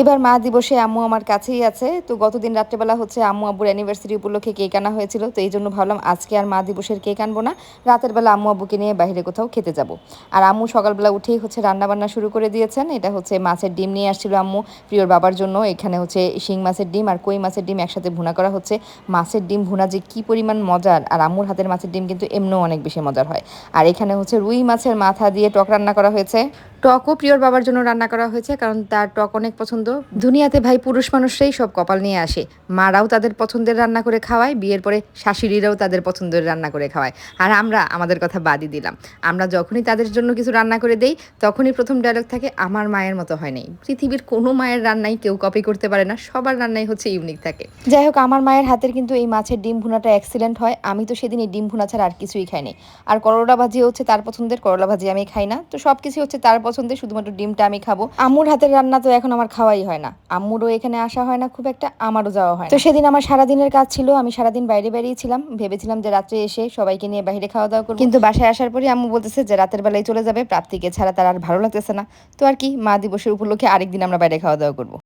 এবার মা দিবসে আম্মু আমার কাছেই আছে। তো গতদিন রাত্রেবেলা হচ্ছে আম্মু আব্বুর অ্যানিভার্সারি উপলক্ষে কেক আনা হয়েছিল। তো এই জন্য ভাবলাম আজকে আর মা দিবসের কেক আনব না। রাতের বেলা আম্মু আব্বুকে নিয়ে বাইরে কোথাও খেতে যাব। আর আম্মু সকালবেলা উঠেই হচ্ছে রান্নাবান্না শুরু করে দিয়েছেন। এটা হচ্ছে মাছের ডিম নিয়ে আসছিল আম্মু প্রিয়র বাবার জন্য। এখানে হচ্ছে শিং মাছের ডিম আর কই মাছের ডিম একসাথে ভুনা করা হচ্ছে। মাছের ডিম ভুনা যে কি পরিমাণ মজার! আর আম্মুর হাতের মাছের ডিম কিন্তু এমনিও অনেক বেশি মজার হয়। আর এখানে হচ্ছে রুই মাছের মাথা দিয়ে টক রান্না করা হয়েছে। টকও প্রিয়র বাবার জন্য রান্না করা হয়েছে, কারণ তার টক অনেক পছন্দ। দুনিয়াতে ভাই পুরুষ মানুষরাই সব কপাল নিয়ে আসে। মারাও তাদের পছন্দের রান্না করে খাওয়ায়, বিয়ের পরে শাশুড়িরাও তাদের পছন্দের রান্না করে খাওয়ায়। আর আমরা আমাদের কথা বাদই দিলাম। আমরা যখনই তাদের জন্য কিছু রান্না করে দেই, তখনই প্রথম ডায়লগ থাকে, আমার মায়ের মতো হয় নাই। পৃথিবীর কোনো মায়ের রান্নাই কেউ কপি করতে পারে না, সবার রান্নাই হচ্ছে ইউনিক থাকে। যাই হোক, আমার মায়ের হাতের কিন্তু এই মাছের ডিম ভুনাটা এক্সিলেন্ট হয়। আমি তো সেদিন এই ডিম ভুনা ছাড়া আর কিছুই খাইনি। আর করলা ভাজি হচ্ছে তার পছন্দের, করলা ভাজি আমি খাই না। তো সব কিছু হচ্ছে তার পছন্দের শুধুমাত্র ডিমটা আমি খাব। আম্মুর হাতের রান্না তো এখন আমার খাওয়াই হয় না। আম্মুরও এখানে আসা হয় না, খুব একটা আমারও যাওয়া হয় তো সেদিন আমার সারাদিনের কাজ ছিল, আমি সারাদিন বাইরে বেরিয়েছিলাম। ভেবেছিলাম যে রাত্রে এসে সবাইকে নিয়ে বাইরে খাওয়া দাওয়া করব। কিন্তু বাসায় আসার পরে আম্মু বলতেছে যে রাতের বেলায় চলে যাবে, প্রাপ্তিকে ছাড়া তার আর ভালো লাগতেছে না। তো আর কি, মা দিবসের উপলক্ষে আরেকদিন আমরা বাইরে খাওয়া দাওয়া করব।